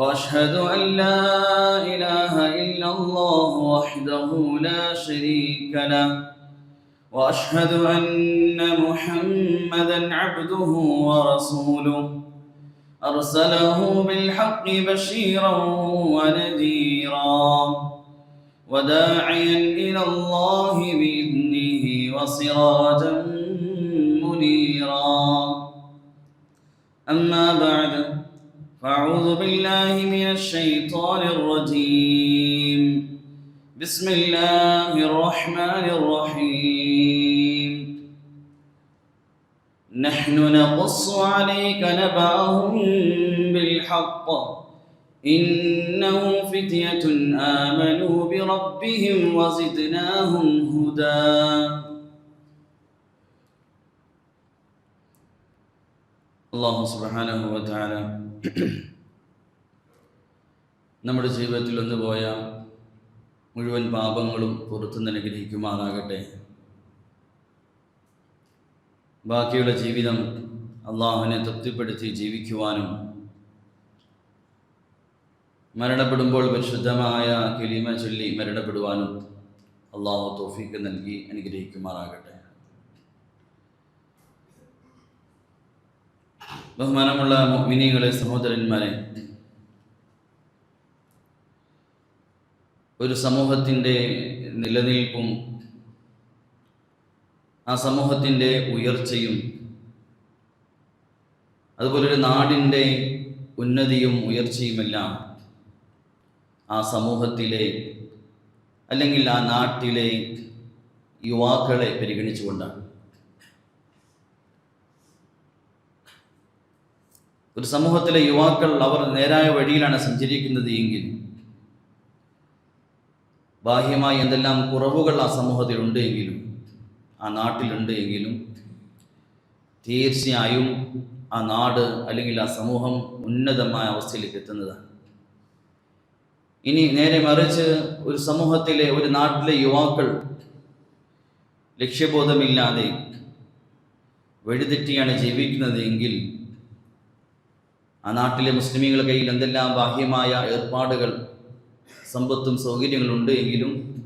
وأشهد أن لا إله إلا الله وحده لا شريك له وأشهد أن محمدا عبده ورسوله. أرسله بالحق بشيرا ونذيرا وداعيا إلى الله بإذنه وسراجا منيرا. أما بعد فأعوذ بالله من الشيطان الرجيم. بسم الله الرحمن الرحيم. نحن نقص عليك نبأهم بالحق. إنهم فتية آمنوا بربهم وزدناهم هدى. الله سبحانه وتعالى നമ്മുടെ ജീവിതത്തിൽ ഒന്ന് പോയ മുഴുവൻ പാപങ്ങളും പുറത്തു അനുഗ്രഹിക്കുമാറാകട്ടെ. ബാക്കിയുള്ള ജീവിതം അള്ളാഹുവിനെ തൃപ്തിപ്പെടുത്തി ജീവിക്കുവാനും മരണപ്പെടുമ്പോൾ പരിശുദ്ധമായ കിളിമ ചൊല്ലി മരണപ്പെടുവാനും അള്ളാഹു തോഫീക്ക് നൽകി അനുഗ്രഹിക്കുമാറാകട്ടെ. ബഹുമാനമുള്ള മിനികളെ സഹോദരന്മാരെ ഒരു സമൂഹത്തിന്റെ നിലനിൽപ്പും ആ സമൂഹത്തിന്റെ ഉയർച്ചയും അതുപോലെ ഒരു നാടിന്റെ ഉന്നതിയും ഉയർച്ചയുമെല്ലാം ആ സമൂഹത്തിലെ അല്ലെങ്കിൽ ആ നാട്ടിലെ യുവാക്കളെ പരിഗണിച്ചുകൊണ്ടാണ്. ഒരു സമൂഹത്തിലെ യുവാക്കൾ അവർ നേരായ വഴിയിലാണ് സഞ്ചരിക്കുന്നത് എങ്കിൽ ബാഹ്യമായി എന്തെല്ലാം കുറവുകൾ ആ സമൂഹത്തിലുണ്ട് എങ്കിലും ആ നാട്ടിലുണ്ട് എങ്കിലും തീർച്ചയായും ആ നാട് അല്ലെങ്കിൽ ആ സമൂഹം ഉന്നതമായ അവസ്ഥയിലേക്ക് എത്തുന്നതാണ്. ഇനി നേരെ മറിച്ച് ഒരു സമൂഹത്തിലെ ഒരു നാട്ടിലെ യുവാക്കൾ ലക്ഷ്യബോധമില്ലാതെ വഴിതെറ്റിയാണ് ജീവിക്കുന്നത് എങ്കിൽ ആ നാട്ടിലെ മുസ്ലിമീങ്ങളുടെ കയ്യിൽ എന്തെല്ലാം ബാഹ്യമായ ഏർപ്പാടുകൾ സമ്പത്തും സൗകര്യങ്ങളും ഉണ്ട് എങ്കിലും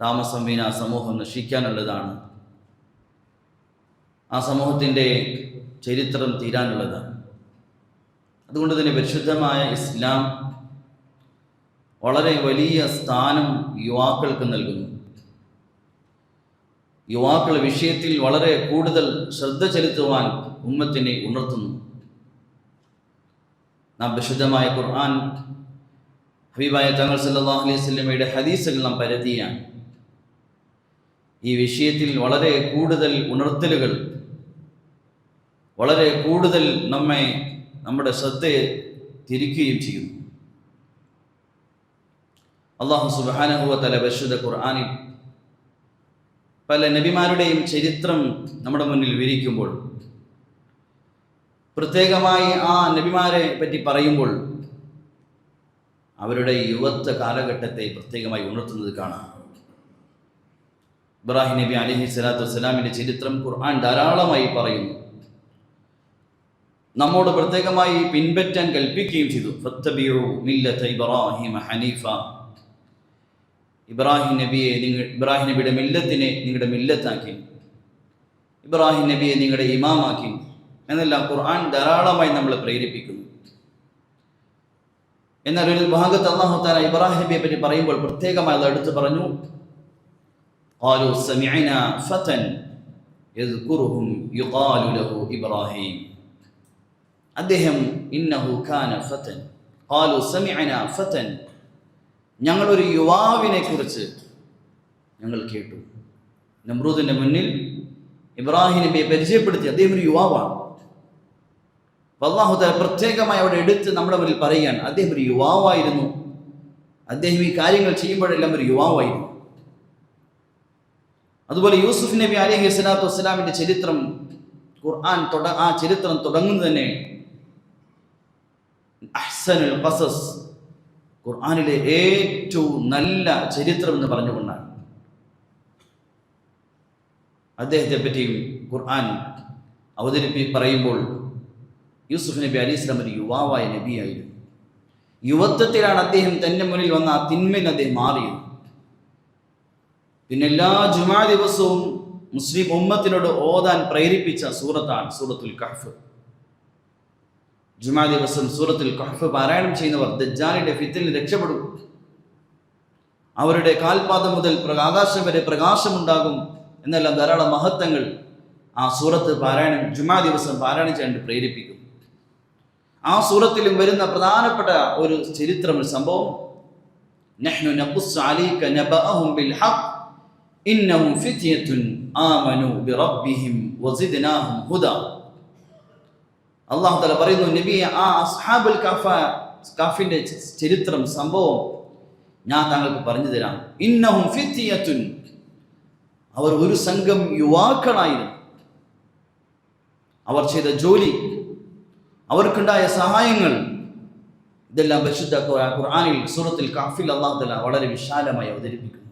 താമസം വീണ സമൂഹം നശിക്കാനുള്ളതാണ്. ആ സമൂഹത്തിന്റെ ചരിത്രം തീരാനുള്ളതാണ്. അതുകൊണ്ട് തന്നെ പരിശുദ്ധമായ ഇസ്ലാം വളരെ വലിയ സ്ഥാനം യുവാക്കൾക്ക് നൽകുന്നു. യുവാക്കൾ വിഷയത്തിൽ വളരെ കൂടുതൽ ശ്രദ്ധ ചെലുത്തുവാൻ ഉമ്മത്തിനെ ഉണർത്തുന്നു. നാം വിശുദ്ധമായ ഖുർആൻ ഹബീബായ തങ്ങൾ സല്ലല്ലാഹു അലൈഹി സ്വലമയുടെ ഹദീസുകൾ നാം പരതിയാണ്. ഈ വിഷയത്തിൽ വളരെ കൂടുതൽ ഉണർത്തലുകൾ വളരെ കൂടുതൽ നമ്മെ നമ്മുടെ ശ്രദ്ധയെ തിരിക്കുകയും ചെയ്യുന്നു. അള്ളാഹു സുബാനഹുവ തല പരിശുദ്ധ ഖുർആാനിൽ പല നബിമാരുടെയും ചരിത്രം നമ്മുടെ മുന്നിൽ വിരിക്കുമ്പോൾ പ്രത്യേകമായി ആ നബിമാരെ പറ്റി പറയുമ്പോൾ അവരുടെ യുവത്വ കാലഘട്ടത്തെ പ്രത്യേകമായി ഉണർത്തുന്നത് കാണാം. ഇബ്രാഹിം നബി അലഹി സ്വലാത്തു വസ്സലാമിന്റെ ചരിത്രം ഖുർആൻ ധാരാളമായി പറയുന്നു. നമ്മോട് പ്രത്യേകമായി പിൻപറ്റാൻ കൽപ്പിക്കുകയും ചെയ്തു. ഇബ്രാഹിം ഹനീഫ. ഇബ്രാഹിം നബിയെ നിങ്ങൾ ഇബ്രാഹിം നബിയുടെ മില്ലത്തിനെ നിങ്ങളുടെ മില്ലത്താക്കി. ഇബ്രാഹിം നബിയെ നിങ്ങളുടെ ഇമാമാക്കി. എന്നെല്ലാം ഖുർആൻ ധാരാളമായി നമ്മളെ പ്രേരിപ്പിക്കുന്നു. എന്നാൽ ഒരു ഭാഗത്ത് അള്ളാഹു താല ഇബ്രാഹിം നബിയെ പറ്റി പറയുമ്പോൾ പ്രത്യേകമായി അത് എടുത്തു പറഞ്ഞു ഇബ്രാഹിം. അദ്ദേഹം ഇന്നഹു ഖാന ഫതൻ ഖാലു ഫതൻ. ഞങ്ങളൊരു യുവാവിനെ കുറിച്ച് ഞങ്ങൾ കേട്ടു. നമ്രൂദിന്റെ മുന്നിൽ ഇബ്രാഹിം നബിയെ പരിചയപ്പെടുത്തി അദ്ദേഹം ഒരു യുവാവാണ്. അള്ളാഹു തല പ്രത്യേകമായി അവിടെ എടുത്ത് നമ്മുടെ മുന്നിൽ പറയുകയാണ്. അദ്ദേഹം ഒരു യുവാവായിരുന്നു. അദ്ദേഹം ഈ കാര്യങ്ങൾ ചെയ്യുമ്പോഴെല്ലാം ഒരു യുവാവായിരുന്നു. അതുപോലെ യൂസുഫ് നബി അലഹി സ്വലാത്തു വസ്സലാമിന്റെ ചരിത്രം ഖുർആൻ തുട ആ ചരിത്രം തുടങ്ങുന്നത് തന്നെ അഹ്സനുൽ ഖസസ് ഖുർആനിലെ ഏറ്റവും നല്ല ചരിത്രം എന്ന് പറഞ്ഞുകൊണ്ടാണ്. അദ്ദേഹത്തെ പറ്റിയും ഖുർആൻ അവതരിപ്പി പറയുമ്പോൾ യൂസുഫ് നബി അലി ഇസ്ലാം ഒരു യുവാവായ നബിയായിരുന്നു. യുവത്വത്തിലാണ് അദ്ദേഹം തന്റെ മുന്നിൽ വന്ന ആ തിന്മയിൽ അദ്ദേഹം മാറിയത്. പിന്നെ എല്ലാ ജുമാ ദിവസവും മുസ്ലിം ഉമ്മത്തിനോട് ഓതാൻ പ്രേരിപ്പിച്ച സൂറത്താണ് സൂറത്തുൽ കഹ്ഫ്. ജുമാ ദിവസം സൂറത്തുൽ കഹ്ഫ് പാരായണം ചെയ്യുന്നവർ ദജ്ജാലിന്റെ ഫിത്തിൽ രക്ഷപ്പെടും. അവരുടെ കാൽപാദം മുതൽ ആകാശം വരെ പ്രകാശമുണ്ടാകും എന്നെല്ലാം ധാരാളം മഹത്വങ്ങൾ ആ സൂറത്ത് പാരായണം ജുമാ ദിവസം പാരായണം ചെയ്യാൻ പ്രേരിപ്പിക്കും. ആ സൂറത്തിലും വരുന്ന പ്രധാനപ്പെട്ട ഒരു ചരിത്രം ഒരു സംഭവം. നഹ്നു നഖുസ്സു അലൈക നബഅഹും ബിൽ ഹഖ് ഇന്നഹും ഫിത്യത്തുൻ ആമനു ബിറബ്ബിഹിം വസിദ്നാഹും ഹുദാ. അള്ളാഹു തആല പറയുന്നു നബി ആ അസ്ഹാബുൽ കഫ കഫിന്റെ ചരിത്രം സംഭവം ഞാൻ താങ്കൾക്ക് പറഞ്ഞു തരാം. ഇന്നഹും ഫിത്യത്തുൻ അവർ ഒരു സംഘം യുവാക്കളായിരുന്നു. അവർ ചെയ്ത ജോലി അവർക്കുണ്ടായ സഹായങ്ങൾ ഇതെല്ലാം പരിശുദ്ധ ഖുർആാനിൽ സൂറത്തിൽ കാഫിൽ അള്ളാഹുല വളരെ വിശാലമായി അവതരിപ്പിക്കുന്നു.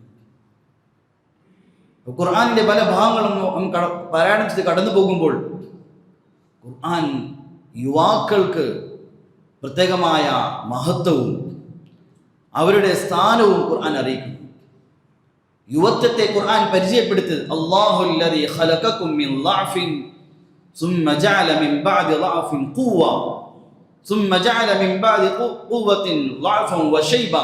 ഖുർആാനിന്റെ പല ഭാഗങ്ങളും പാരായണം ചെയ്ത് കടന്നു പോകുമ്പോൾ ഖുർആൻ യുവാക്കൾക്ക് പ്രത്യേകമായ മഹത്വവും അവരുടെ സ്ഥാനവും ഖുർആൻ അറിയിക്കുന്നു. യുവത്വത്തെ ഖുർആൻ പരിചയപ്പെടുത്തി അള്ളാഹുല്ലി ثم جعل من بعد ضعف قوة ثم جعل من بعد قو- قوة ضعفا وشيبا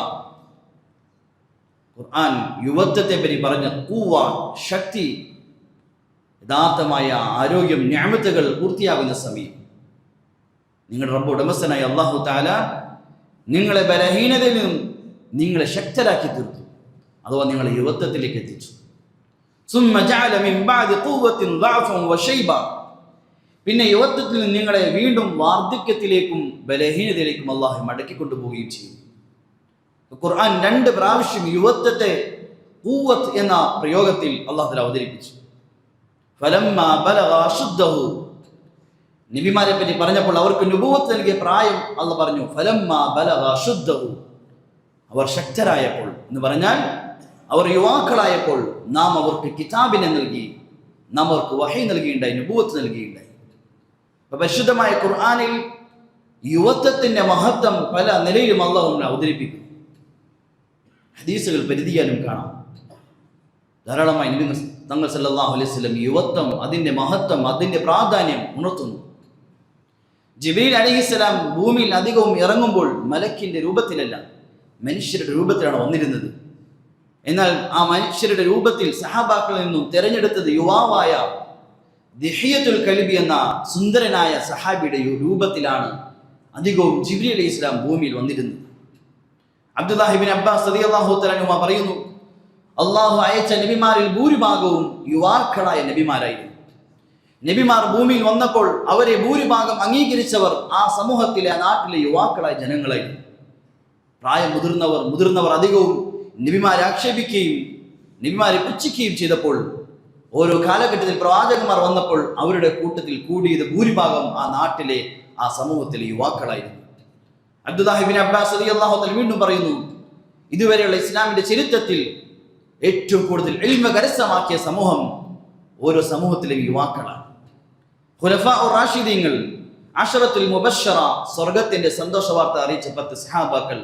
ഖുർആൻ യുവത്വത്തെ പറ്റി പറഞ്ഞ കൂവ ശക്തി യഥാർത്ഥമായ ആരോഗ്യം ഞാമത്തുകൾ പൂർത്തിയാകുന്ന സമയം നിങ്ങളുടെ റബ്ബ് ഉടമസ്ഥനായ അള്ളാഹു താല നിങ്ങളെ ബലഹീനതയിൽ നിന്നും നിങ്ങളെ ശക്തരാക്കി തീർത്തു അഥവാ നിങ്ങളെ യുവത്വത്തിലേക്ക് എത്തിച്ചു ثم جعل من بعد قوة ضعفا وشيبا പിന്നെ യുവത്വത്തിൽ നിങ്ങളെ വീണ്ടും വാർദ്ധക്യത്തിലേക്കും ബലഹീനതയിലേക്കും അള്ളാഹു മടക്കിക്കൊണ്ടുപോവുകയും ചെയ്യും. ഖുർആൻ രണ്ട് പ്രാവശ്യം യുവത്വത്തെ കൂവത്ത് എന്ന പ്രയോഗത്തിൽ അള്ളാഹു അവതരിപ്പിച്ചു. നബിമാരെ പറ്റി പറഞ്ഞപ്പോൾ അവർക്ക് നുബുവത്ത് നൽകിയ പ്രായം അള്ള പറഞ്ഞു ഫലമ്മ അവർ ശക്തരായപ്പോൾ എന്ന് പറഞ്ഞാൽ അവർ യുവാക്കളായപ്പോൾ നാം അവർക്ക് കിതാബിനെ നൽകി നാം അവർക്ക് വഹൈ നൽകിയിട്ടുണ്ടായി നുബുവത്ത് നൽകിയിട്ടുണ്ടായി പരിശുദ്ധമായ ഖുർആാനിൽ യുവത്വത്തിന്റെ മഹത്വം പല നിലയിലും അള്ളാഹു അവതരിപ്പിക്കും ഹദീസുകൾ പരിധിയാലും കാണാം. ധാരാളമായി തങ്ങൾ സല്ലാഹു അലൈഹി വസല്ലം യുവത്വം അതിന്റെ മഹത്വം അതിന്റെ പ്രാധാന്യം ഉണർത്തുന്നു. ജിബീൽ അലിഹിസ്സലാം ഭൂമിയിൽ അധികവും ഇറങ്ങുമ്പോൾ മലക്കിന്റെ രൂപത്തിലല്ല മനുഷ്യരുടെ രൂപത്തിലാണ് വന്നിരുന്നത്. എന്നാൽ ആ മനുഷ്യരുടെ രൂപത്തിൽ സഹാബാക്കളിൽ നിന്നും തിരഞ്ഞെടുത്തത് യുവാവായ ദിഹിയത്തുൽ കലിബി എന്ന സുന്ദരനായ സഹാബിയുടെ രൂപത്തിലാണ് അധികവും ജിബ്രി അലി ഇസ്ലാം ഭൂമിയിൽ വന്നിരുന്നത്. അബ്ദുല്ലാഹിബിൻ അബ്ബാസ് റളിയല്ലാഹു തആല പറയുന്നു അള്ളാഹു അയച്ച നബിമാരിൽ ഭൂരിഭാഗവും യുവാക്കളായ നബിമാരായിരുന്നു. നബിമാർ ഭൂമിയിൽ വന്നപ്പോൾ അവരെ ഭൂരിഭാഗം അംഗീകരിച്ചവർ ആ സമൂഹത്തിലെ നാട്ടിലെ യുവാക്കളായ ജനങ്ങളായിരുന്നു. പ്രായം മുതിർന്നവർ മുതിർന്നവർ അധികവും നബിമാരെ ആക്ഷേപിക്കുകയും നബിമാരെ പുച്ഛിക്കുകയും ചെയ്തപ്പോൾ ഓരോ കാലഘട്ടത്തിൽ പ്രവാചകന്മാർ വന്നപ്പോൾ അവരുടെ കൂട്ടത്തിൽ കൂടിയത് ഭൂരിഭാഗം ആ നാട്ടിലെ ആ സമൂഹത്തിലെ യുവാക്കളായിരുന്നു. അബ്ദുദാഹിബിൻ അബ്ബാസ് അലി അള്ളാഹു വീണ്ടും പറയുന്നു ഇതുവരെയുള്ള ഇസ്ലാമിന്റെ ചരിത്രത്തിൽ ഏറ്റവും കൂടുതൽ എളിമ കരസ്ഥമാക്കിയ സമൂഹം ഓരോ സമൂഹത്തിലെയും യുവാക്കളാണ്. ഖുലഫാ റാഷിദീങ്ങൾ മുബശ്ശറ സ്വർഗത്തിന്റെ സന്തോഷ വാർത്ത അറിയിച്ച പത്ത് സഹാബാക്കൾ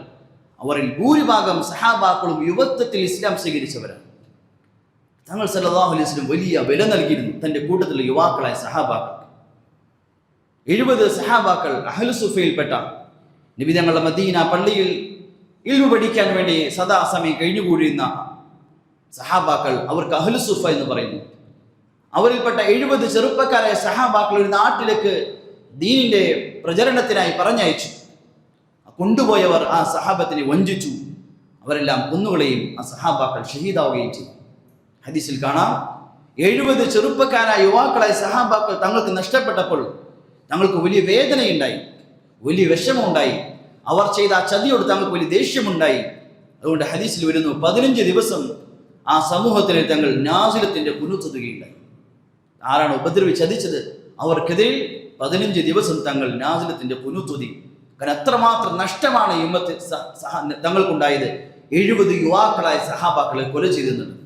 അവരിൽ ഭൂരിഭാഗം സഹാബാക്കളും യുവത്വത്തിൽ ഇസ്ലാം സ്വീകരിച്ചവരാണ്. തങ്ങൾ വസല്ലം വലിയ വില നൽകിയിരുന്നു തന്റെ കൂട്ടത്തിലെ യുവാക്കളായ സഹാബാക്കൾ. എഴുപത് സഹാബാക്കൾ അഹലുസുഫയിൽപ്പെട്ട നബി തങ്ങളുടെ മദീന പള്ളിയിൽ ഇൽമു പഠിക്കാൻ വേണ്ടി സദാസമയം കഴിഞ്ഞുകൂടിയുന്ന സഹാബാക്കൾ അവർക്ക് അഹലുസുഫ എന്ന് പറയുന്നു. അവരിൽപ്പെട്ട എഴുപത് ചെറുപ്പക്കാരായ സഹാബാക്കൾ ഒരു നാട്ടിലേക്ക് ദീനിന്റെ പ്രചരണത്തിനായി പറഞ്ഞയച്ചു. കൊണ്ടുപോയവർ ആ സഹാബത്തിനെ വഞ്ചിച്ചു. അവരെല്ലാം കൊന്നുകളെയും ആ സഹാബാക്കൾ ഷഹീദാവുകയും ചെയ്തു. ഹദീസിൽ കാണാം. എഴുപത് ചെറുപ്പക്കാരായ യുവാക്കളായ സഹാബാക്കൾ തങ്ങൾക്ക് നഷ്ടപ്പെട്ടപ്പോൾ തങ്ങൾക്ക് വലിയ വേദനയുണ്ടായി വലിയ വിഷമമുണ്ടായി. അവർ ചെയ്ത ആ ചതിയോട് തങ്ങൾക്ക് വലിയ ദേഷ്യമുണ്ടായി. അതുകൊണ്ട് ഹദീസിൽ വരുന്നു പതിനഞ്ച് ദിവസം ആ സമൂഹത്തിൽ തങ്ങൾ നാസിലത്തിന്റെ കുനുത്തുകയുണ്ടായി ആരാണ് ഉപദ്രവി ചതിച്ചത്? അവർക്കെതിരിൽ പതിനഞ്ച് ദിവസം തങ്ങൾ നാസിലത്തിന്റെ കുനുത്തുതി കാരണം അത്രമാത്രം നഷ്ടമാണ് ഇമ്മത്ത് തങ്ങൾക്കുണ്ടായത്. എഴുപത് യുവാക്കളായ സഹാബാക്കളെ കൊല ചെയ്തിരുന്നുണ്ട്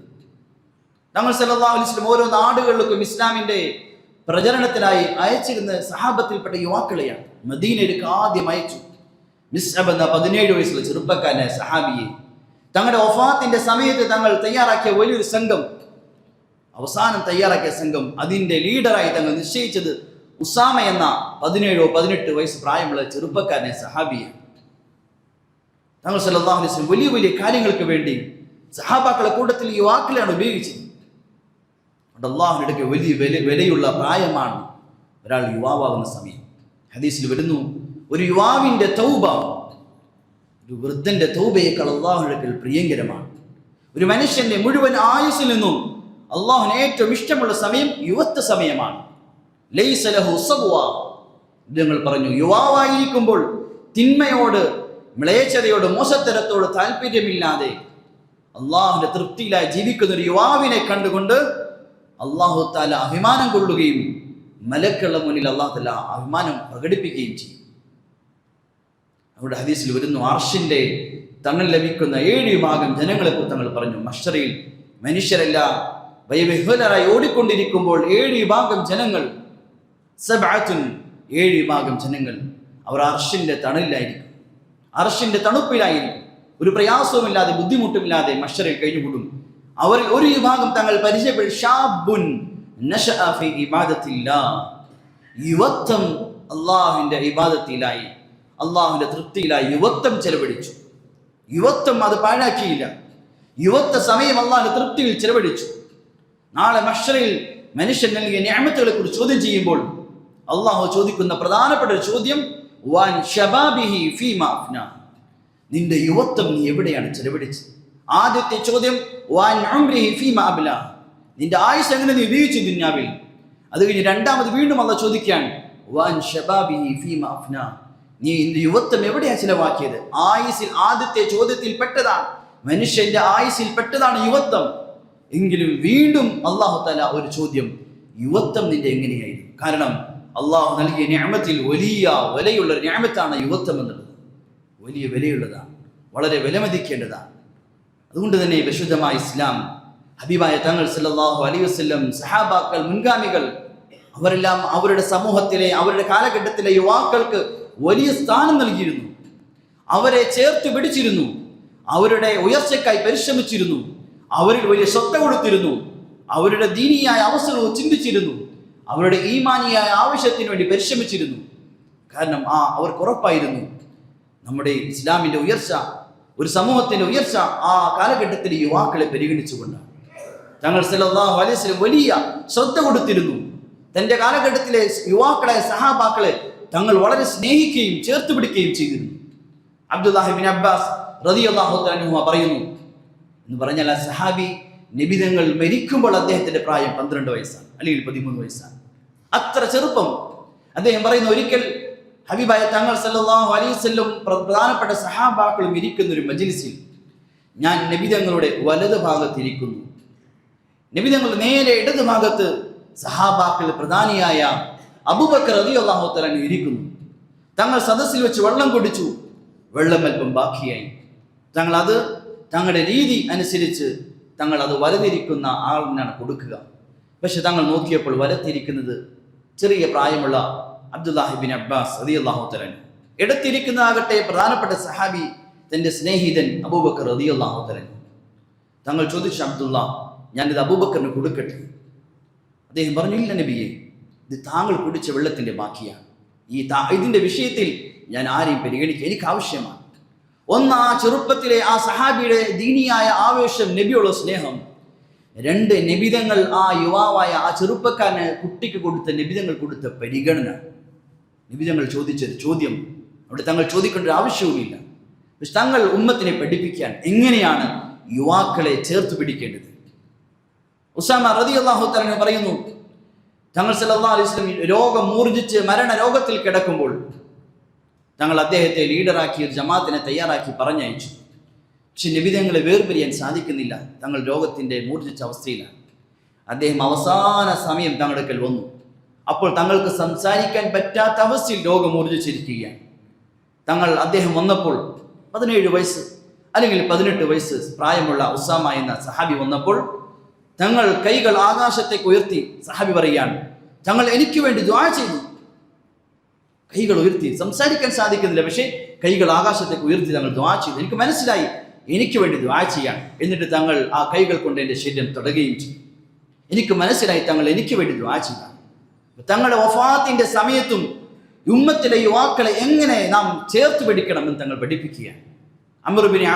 അലൈഹി വസല്ലം ഓരോ നാടുകളിലേക്കും ഇസ്ലാമിന്റെ പ്രചരണത്തിനായി അയച്ചിരുന്ന സഹാബത്തിൽപ്പെട്ട യുവാക്കളെയാണ്. മദീനയിലേക്ക് ആദ്യം അയച്ചു. മിസ്അബ് എന്ന പതിനേഴ് വയസ്സുള്ള ചെറുപ്പക്കാരനെ സഹാബിയെ. തങ്ങളുടെ ഒഫാത്തിന്റെ സമയത്ത് തങ്ങൾ തയ്യാറാക്കിയ വലിയൊരു സംഘം അവസാനം തയ്യാറാക്കിയ സംഘം അതിന്റെ ലീഡറായി തങ്ങൾ നിശ്ചയിച്ചത് ഉസാമ എന്ന പതിനേഴോ പതിനെട്ട് വയസ്സ് പ്രായമുള്ള ചെറുപ്പക്കാരനെ സഹാബിയെ. തങ്ങൾ വസല്ലം വലിയ വലിയ കാര്യങ്ങൾക്ക് വേണ്ടി സഹാബാക്കളെ കൂട്ടത്തിൽ യുവാക്കളെയാണ് ഉപയോഗിച്ചത്. അള്ളാഹുവിനടുക്കെ വലിയ വില വിലയുള്ള പ്രായമാണ് ഒരാൾ യുവാവാകുന്ന സമയം. ഹദീസിൽ വരുന്നു ഒരു യുവാവിന്റെ തൗബ ഒരു വൃദ്ധന്റെ തൗബയേക്കാൾ അള്ളാഹുനടുക്കൽ പ്രിയങ്കരമാണ്. ഒരു മനുഷ്യന്റെ മുഴുവൻ ആയുസ്സിൽ നിന്നും അള്ളാഹുന് ഏറ്റവും ഇഷ്ടമുള്ള സമയം യുവത്വ സമയമാണ്. ലൈസലഹു. ഞങ്ങൾ പറഞ്ഞു യുവാവായിരിക്കുമ്പോൾ തിന്മയോട് മ്ലേച്ഛതയോട് മോശത്തരത്തോട് താല്പര്യമില്ലാതെ അള്ളാഹുന്റെ തൃപ്തിയിലായി ജീവിക്കുന്ന ഒരു യുവാവിനെ കണ്ടുകൊണ്ട് അള്ളാഹു താല അഭിമാനം കൊള്ളുകയും മലക്കുള്ള മുന്നിൽ അള്ളാഹു താല അഭിമാനം പ്രകടിപ്പിക്കുകയും ചെയ്യും. അവിടെ ഹദീസിൽ വരുന്നു അർഷിന്റെ തണൽ ലഭിക്കുന്ന ഏഴ് വിഭാഗം ജനങ്ങളെ തങ്ങൾ പറഞ്ഞു. മഷറിയിൽ മനുഷ്യരല്ല വൈവിഹ്വലരായി ഓടിക്കൊണ്ടിരിക്കുമ്പോൾ ഏഴ് വിഭാഗം ജനങ്ങൾ സബഅത്തുൻ ഏഴ് വിഭാഗം ജനങ്ങൾ അവർ അർഷിന്റെ തണലിലായിരിക്കും. അർഷിന്റെ തണുപ്പിലായിരിക്കും. ഒരു പ്രയാസവുമില്ലാതെ ബുദ്ധിമുട്ടുമില്ലാതെ മഷറിൽ കഴിഞ്ഞുകൂടും. അവരിൽ ഒരു വിഭാഗം തങ്ങൾ പരിചയപ്പെട്ട ഫീ ഇബാദത്തിലായി. അള്ളാഹുവിന്റെ തൃപ്തിയിലായി യുവത്വം ചെലവഴിച്ചു. യുവത്വം അത് പാഴാക്കിയില്ല. യുവത്വ സമയം അള്ളാഹിന്റെ തൃപ്തിയിൽ ചെലവഴിച്ചു. നാളെ മഷറിൽ മനുഷ്യൻ നൽകിയ ഞാമത്തുകളെ കുറിച്ച് ചോദ്യം ചെയ്യുമ്പോൾ അള്ളാഹു ചോദിക്കുന്ന പ്രധാനപ്പെട്ട ഒരു ചോദ്യം വാൻ ഷബാബിഹി അഫ്ന. നിന്റെ യുവത്വം നീ എവിടെയാണ് ചെലവഴിച്ചത്? ആദ്യത്തെ ചോദ്യം. നിന്റെ ആയുസ് എങ്ങനെ നീ ഉപയോഗിച്ചു ദുന്യാവിൽ? അത് കഴിഞ്ഞ് രണ്ടാമത് വീണ്ടും അല്ല ചോദിക്കുകയാണ്. നീ നിന്റെ യുവത്വം എവിടെയാണ് ചിലവാക്കിയത്? ആയുസിൽ ആദ്യത്തെ ചോദ്യത്തിൽ പെട്ടതാണ്. മനുഷ്യന്റെ ആയുസിൽ പെട്ടതാണ് യുവത്വം. എങ്കിലും വീണ്ടും അള്ളാഹു തല ഒരു ചോദ്യം യുവത്വം നിന്റെ എങ്ങനെയായിരുന്നു? കാരണം അള്ളാഹു നൽകിയ ഞാമത്തിൽ വലിയ വിലയുള്ള ഒരു ഞാമത്താണ് യുവത്വം എന്നുള്ളത്. വലിയ വിലയുള്ളതാണ്. വളരെ വിലമതിക്കേണ്ടതാണ്. അതുകൊണ്ട് തന്നെ വിശുദ്ധമായ ഇസ്ലാം ഹബീബായ തങ്ങൾ സല്ലാഹു അലൈഹി വസല്ലം സഹാബാക്കൾ മുൻഗാമികൾ അവരെല്ലാം അവരുടെ സമൂഹത്തിലെ അവരുടെ കാലഘട്ടത്തിലെ യുവാക്കൾക്ക് വലിയ സ്ഥാനം നൽകിയിരുന്നു. അവരെ ചേർത്ത് പിടിച്ചിരുന്നു. അവരുടെ ഉയർച്ചയ്ക്കായി പരിശ്രമിച്ചിരുന്നു. അവരിൽ വലിയ ശ്രദ്ധ കൊടുത്തിരുന്നു. അവരുടെ ദീനിയായ അവസരവും ചിന്തിച്ചിരുന്നു. അവരുടെ ഈമാനിയായ ആവശ്യത്തിന് വേണ്ടി പരിശ്രമിച്ചിരുന്നു. കാരണം ആ അവർക്ക് ഉറപ്പായിരുന്നു. നമ്മുടെ ഇസ്ലാമിന്റെ ഉയർച്ച ഒരു സമൂഹത്തിന്റെ ഉയർച്ച ആ കാലഘട്ടത്തിൽ യുവാക്കളെ പരിഗണിച്ചുകൊണ്ടാണ്. തങ്ങൾ സല്ലല്ലാഹു അലൈഹി വലിയ ശ്രദ്ധ കൊടുത്തിരുന്നു. തന്റെ കാലഘട്ടത്തിലെ യുവാക്കളെ സഹാബാക്കളെ തങ്ങൾ വളരെ സ്നേഹിക്കുകയും ചേർത്ത് പിടിക്കുകയും ചെയ്തിരുന്നു. അബ്ദുല്ലാഹിബിൻ അബ്ബാസ് റതി അള്ളാഹു പറയുന്നു എന്ന് പറഞ്ഞാൽ ആ സഹാബി നിബിതങ്ങൾ മരിക്കുമ്പോൾ അദ്ദേഹത്തിന്റെ പ്രായം പന്ത്രണ്ട് വയസ്സാണ് അല്ലെങ്കിൽ പതിമൂന്ന് വയസ്സാണ്. അത്ര ചെറുപ്പം. അദ്ദേഹം പറയുന്ന ഒരിക്കൽ ഹബീബായ തങ്ങൾ സല്ലാഹു അലൈവല്ലും പ്രധാനപ്പെട്ട സഹാബാക്കളും ഇരിക്കുന്ന ഒരു മജിലിസിൽ ഞാൻ നബിതങ്ങളുടെ വലത് ഭാഗത്തിരിക്കുന്നു നബിതങ്ങളുടെ നേരെ ഇടത് ഭാഗത്ത് സഹാബാക്കൾ പ്രധാനിയായ അബൂബക്കർ റളിയല്ലാഹു തആല ഇരിക്കുന്നു. തങ്ങൾ സദസ്സിൽ വെച്ച് വെള്ളം കുടിച്ചു. വെള്ളം അല്പം ബാക്കിയായി. തങ്ങൾ അത് തങ്ങളുടെ രീതി അനുസരിച്ച് തങ്ങൾ അത് വലതിരിക്കുന്ന ആളിനാണ് കൊടുക്കുക. പക്ഷെ തങ്ങൾ നോക്കിയപ്പോൾ വലത്തിരിക്കുന്നത് ചെറിയ പ്രായമുള്ള അബ്ദുല്ലാഹിബിൻ അബ്ബാസ് റതി അള്ളാഹു തലൻ ഇടത്തിരിക്കുന്നതാകട്ടെ പ്രധാനപ്പെട്ട സഹാബി തന്റെ സ്നേഹിതൻ അബൂബക്കർ റതി അള്ളാഹു തങ്ങൾ ചോദിച്ചു അബ്ദുള്ള ഞാനിത് അബൂബക്കറിന് കൊടുക്കട്ടെ? അദ്ദേഹം പറഞ്ഞു ഇല്ല നബിയെ ഇത് താങ്കൾ കുടിച്ച വെള്ളത്തിന്റെ ബാക്കിയാണ്. ഈ ഇതിന്റെ വിഷയത്തിൽ ഞാൻ ആരെയും പരിഗണിക്കുക എനിക്ക് ആവശ്യമാണ്. ഒന്ന് ആ ചെറുപ്പത്തിലെ ആ സഹാബിയുടെ ദീനിയായ ആവേശം നബിയുള്ള സ്നേഹം. രണ്ട് നിബിതങ്ങൾ ആ യുവാവായ ആ ചെറുപ്പക്കാരന് കുട്ടിക്ക് കൊടുത്ത നിബിതങ്ങൾ കൊടുത്ത പരിഗണന. നിബിതങ്ങൾ ചോദിച്ചത് ചോദ്യം. അവിടെ തങ്ങൾ ചോദിക്കേണ്ട ഒരു ആവശ്യവുമില്ല. പക്ഷെ തങ്ങൾ ഉമ്മത്തിനെ പഠിപ്പിക്കാൻ എങ്ങനെയാണ് യുവാക്കളെ ചേർത്ത് പിടിക്കേണ്ടത്? ഉസാമ റതി അള്ളാഹു തലങ്ങൾ പറയുന്നു തങ്ങൾ സല്ലാ അലൈഹി വസല്ലം രോഗം മൂർജിച്ച് മരണ രോഗത്തിൽ കിടക്കുമ്പോൾ തങ്ങൾ അദ്ദേഹത്തെ ലീഡറാക്കി ഒരു ജമാത്തിനെ തയ്യാറാക്കി പറഞ്ഞയച്ചു. പക്ഷെ നിബിധങ്ങളെ വേർപിരിയാൻ സാധിക്കുന്നില്ല. തങ്ങൾ രോഗത്തിന്റെ മൂർജിച്ച അവസ്ഥയിലാണ്. അദ്ദേഹം അവസാന സമയം തങ്ങളുടെ വന്നു. അപ്പോൾ തങ്ങൾക്ക് സംസാരിക്കാൻ പറ്റാത്ത അവസ്ഥയിൽ രോഗം ഊർജിച്ചിരിക്കുകയാണ് തങ്ങൾ അദ്ദേഹം വന്നപ്പോൾ പതിനേഴ് വയസ്സ് അല്ലെങ്കിൽ പതിനെട്ട് വയസ്സ് പ്രായമുള്ള ഉസാമ എന്ന സഹാബി വന്നപ്പോൾ തങ്ങൾ കൈകൾ ആകാശത്തേക്ക് ഉയർത്തി സഹാബി പറയുകയാണ് തങ്ങൾ എനിക്ക് വേണ്ടി ദ്വാ ചെയ്തു. കൈകൾ ഉയർത്തി സംസാരിക്കാൻ സാധിക്കുന്നില്ല പക്ഷേ കൈകൾ ആകാശത്തേക്ക് ഉയർത്തി തങ്ങൾ ദ്വാ ചെയ്തു. എനിക്ക് മനസ്സിലായി എനിക്ക് വേണ്ടി ദ്വാ ചെയ്യാൻ എന്നിട്ട് തങ്ങൾ ആ കൈകൾ കൊണ്ട് എന്റെ ശരീരം തുടരുകയും ചെയ്തു. എനിക്ക് മനസ്സിലായി തങ്ങൾ എനിക്ക് വേണ്ടി ദ്വാ ചെയ്യാൻ തങ്ങളുടെ വഫാത്തിന്റെ സമയത്തും ഉമ്മത്തിലെ യുവാക്കളെ എങ്ങനെ നാം ചേർത്ത് പിടിക്കണമെന്ന് തങ്ങൾ പഠിപ്പിക്കുകയാണ്. അമറുബിന്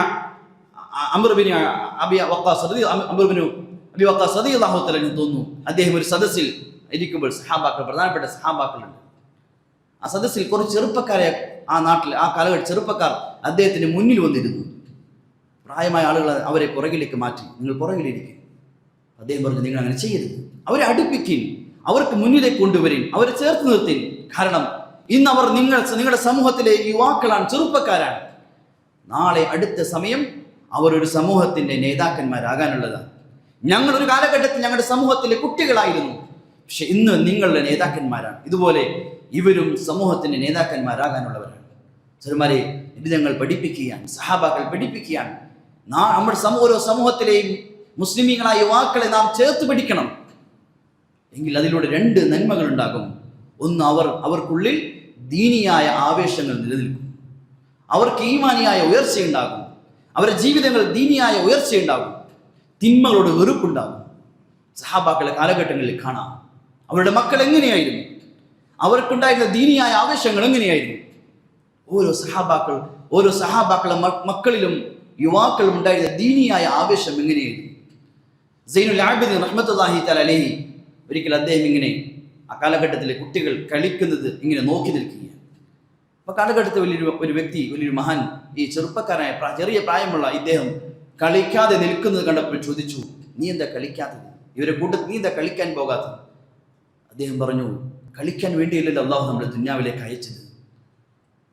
അമറുബിന് അബി വക്കാസ് അമറുബിനു അബി വക്കാസ് സതി എന്ന് തോന്നുന്നു. അദ്ദേഹം ഒരു സദസ്സിൽ ഇരിക്കുമ്പോൾ സഹാബാക്കൾ പ്രധാനപ്പെട്ട സഹാബാക്കളുണ്ട്. ആ സദസ്സിൽ കുറച്ച് ചെറുപ്പക്കാരെ ആ നാട്ടിൽ ആ കാലഘട്ട ചെറുപ്പക്കാർ അദ്ദേഹത്തിന് മുന്നിൽ വന്നിരുന്നു. പ്രായമായ ആളുകൾ അവരെ പുറകിലേക്ക് മാറ്റി. നിങ്ങൾ പുറകിലിരിക്കും. അദ്ദേഹം പറഞ്ഞു നിങ്ങൾ അങ്ങനെ ചെയ്യരുത്. അവരെ അടുപ്പിക്കിൻ. അവർക്ക് മുന്നിലേക്ക് കൊണ്ടുവരിൻ അവരെ ചേർത്ത് നിർത്തിൻ. കാരണം ഇന്ന് അവർ നിങ്ങൾ നിങ്ങളുടെ സമൂഹത്തിലെ യുവാക്കളാണ് ചെറുപ്പക്കാരാണ്. നാളെ അടുത്ത സമയം അവർ ഒരു സമൂഹത്തിന്റെ നേതാക്കന്മാരാകാനുള്ളതാണ്. ഞങ്ങൾ ഒരു കാലഘട്ടത്തിൽ ഞങ്ങളുടെ സമൂഹത്തിലെ കുട്ടികളായിരുന്നു. പക്ഷെ ഇന്ന് നിങ്ങളുടെ നേതാക്കന്മാരാണ്. ഇതുപോലെ ഇവരും സമൂഹത്തിന്റെ നേതാക്കന്മാരാകാനുള്ളവരാണ്. ചെറുമാരെ ഇത് ഞങ്ങൾ പഠിപ്പിക്കുകയാണ് സഹാബാക്കൾ പഠിപ്പിക്കുകയാണ്. നമ്മുടെ സമൂഹ സമൂഹത്തിലെയും മുസ്ലിമീങ്ങളായ യുവാക്കളെ നാം ചേർത്ത് പിടിക്കണം. എങ്കിൽ അതിലൂടെ രണ്ട് നന്മകൾ ഉണ്ടാകും. ഒന്ന് അവർ അവർക്കുള്ളിൽ ദീനിയായ ആവേശങ്ങൾ നിലനിൽക്കും. അവർക്ക് ഈമാനിയായ ഉയർച്ചയുണ്ടാകും അവരുടെ ജീവിതങ്ങൾ ദീനിയായ ഉയർച്ചയുണ്ടാകും തിന്മകളോട് വെറുപ്പുണ്ടാകും. സഹാബാക്കളെ കാലഘട്ടങ്ങളിൽ കാണാം. അവരുടെ മക്കൾ എങ്ങനെയായിരുന്നു? അവർക്കുണ്ടായിരുന്ന ദീനിയായ ആവേശങ്ങൾ എങ്ങനെയായിരുന്നു? ഓരോ സഹാബാക്കൾ ഓരോ സഹാബാക്കളെ മക്കളിലും യുവാക്കളും ഉണ്ടായിരുന്ന ദീനിയായ ആവേശം എങ്ങനെയായിരുന്നു? സൈനുൽ ആബിദ് റഹ്മത്തുല്ലാഹി തല അലഹി ഒരിക്കൽ അദ്ദേഹം ഇങ്ങനെ ആ കാലഘട്ടത്തിലെ കുട്ടികൾ കളിക്കുന്നത് ഇങ്ങനെ നോക്കി നിൽക്കുകയാണ്. അപ്പൊ കാലഘട്ടത്തിൽ വലിയൊരു ഒരു വ്യക്തി വലിയൊരു മഹാൻ ഈ ചെറുപ്പക്കാരായ ചെറിയ പ്രായമുള്ള ഇദ്ദേഹം കളിക്കാതെ നിൽക്കുന്നത് കണ്ടപ്പോൾ ചോദിച്ചു നീ എന്താ കളിക്കാത്തത്? ഇവരെ കൂട്ടത്തിൽ നീ എന്താ കളിക്കാൻ പോകാത്തത്? അദ്ദേഹം പറഞ്ഞു കളിക്കാൻ വേണ്ടിയില്ലല്ലോ അള്ളാഹു നമ്മുടെ ദുന്യാവിലേക്ക് അയച്ചത്.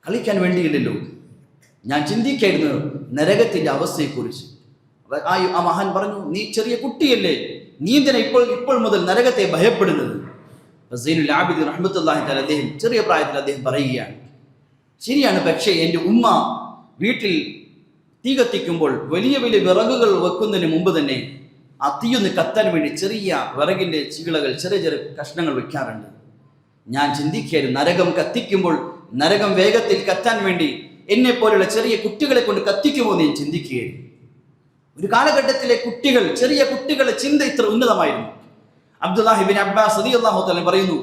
കളിക്കാൻ വേണ്ടിയില്ലല്ലോ. ഞാൻ ചിന്തിക്കായിരുന്നു നരകത്തിന്റെ അവസ്ഥയെക്കുറിച്ച്. ആ മഹാൻ പറഞ്ഞു നീ ചെറിയ കുട്ടിയല്ലേ? നീ എന്തിനാ ഇപ്പോൾ ഇപ്പോൾ മുതൽ നരകത്തെ ഭയപ്പെടുന്നത്. സൈനുൽ ആബിദ് റഹ്മത്തുള്ളാഹി തആല അദ്ദേഹം ചെറിയ പ്രായത്തിൽ അദ്ദേഹം പറയുകയാണ്. ശരിയാണ് പക്ഷേ എന്റെ ഉമ്മ വീട്ടിൽ തീ കത്തിക്കുമ്പോൾ വലിയ വലിയ വിറകുകൾ വെക്കുന്നതിന് മുമ്പ് തന്നെ ആ തീയൊന്ന് കത്താൻ വേണ്ടി ചെറിയ വിറകിന്റെ ചീളകൾ ചെറിയ ചെറിയ കഷ്ണങ്ങൾ വെക്കാറുണ്ട്. ഞാൻ ചിന്തിക്കുകയായിരുന്നു നരകം കത്തിക്കുമ്പോൾ നരകം വേഗത്തിൽ കത്താൻ വേണ്ടി എന്നെ പോലുള്ള ചെറിയ കുട്ടികളെ കൊണ്ട് കത്തിക്കുമോ എന്ന് ഞാൻ ചിന്തിക്കുകയായിരുന്നു. ഒരു കാലഘട്ടത്തിലെ കുട്ടികൾ ചെറിയ കുട്ടികളെ ചിന്ത ഇത്ര ഉന്നതമായിരുന്നു. അബ്ദുല്ലാഹിബിൻ അബ്ബാസ് റളിയല്ലാഹു തആല പറയുന്നു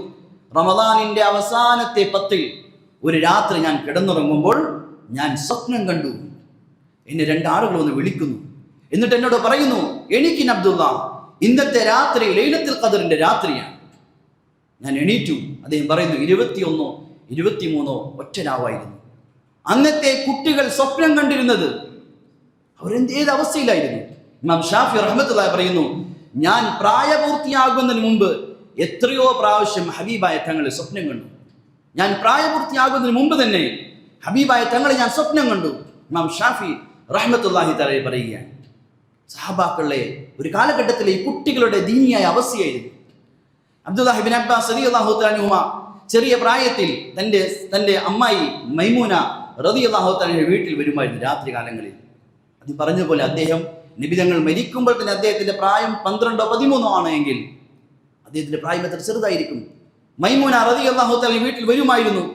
റമദാനിന്റെ അവസാനത്തെ പത്തിൽ ഒരു രാത്രി ഞാൻ കിടന്നുറങ്ങുമ്പോൾ ഞാൻ സ്വപ്നം കണ്ടു. എന്നെ രണ്ടാളുകൾ ഒന്ന് വിളിക്കുന്നു. എന്നിട്ട് എന്നോട് പറയുന്നു എണീക്കിൻ അബ്ദുള്ള ഇന്നത്തെ രാത്രി ലൈലത്തിൽ ഖദറിന്റെ രാത്രിയാണ്. ഞാൻ എണീറ്റു. അദ്ദേഹം പറയുന്നു ഇരുപത്തിയൊന്നോ ഇരുപത്തിമൂന്നോ ഒറ്റ രാവായിരുന്നു. അന്നത്തെ കുട്ടികൾ സ്വപ്നം കണ്ടിരുന്നത് അവരെന്ത് അവസ്ഥയിലായിരുന്നു ഇമാം ഷാഫി റഹ്മത്തുള്ളാഹി പറയുന്നു ഞാൻ പ്രായപൂർത്തിയാകുന്നതിന് മുമ്പ് എത്രയോ പ്രാവശ്യം ഹബീബായ തങ്ങളെ സ്വപ്നം കണ്ടു. ഞാൻ പ്രായപൂർത്തിയാകുന്നതിന് മുമ്പ് തന്നെ ഹബീബായ തങ്ങളെ ഞാൻ സ്വപ്നം കണ്ടു. ഇമാം ഷാഫി റഹ്മത്തുള്ളാഹി തലയെ പറയുകയാണ്. സഹബാക്കളെ ഒരു കാലഘട്ടത്തിലെ ഈ കുട്ടികളുടെ ദീനിയായ അവസ്ഥയായിരുന്നു. അബ്ദുല്ലാഹിബിൻ അബ്ബാസ് അലി അള്ളാഹു താനുമ ചെറിയ പ്രായത്തിൽ തന്റെ തന്റെ അമ്മായി മൈമൂന റതി അള്ളാഹു വീട്ടിൽ വരുമായിരുന്നു രാത്രി കാലങ്ങളിൽ അത് പോലെ അദ്ദേഹം നിബിതങ്ങൾ മരിക്കുമ്പോൾ തന്നെ അദ്ദേഹത്തിന്റെ പ്രായം പന്ത്രണ്ടോ പതിമൂന്നോ ആണ് എങ്കിൽ അദ്ദേഹത്തിന്റെ പ്രായം എത്ര ചെറുതായിരിക്കും. മൈമൂന റതി അള്ളാഹു തലി വീട്ടിൽ വരുമായിരുന്നു.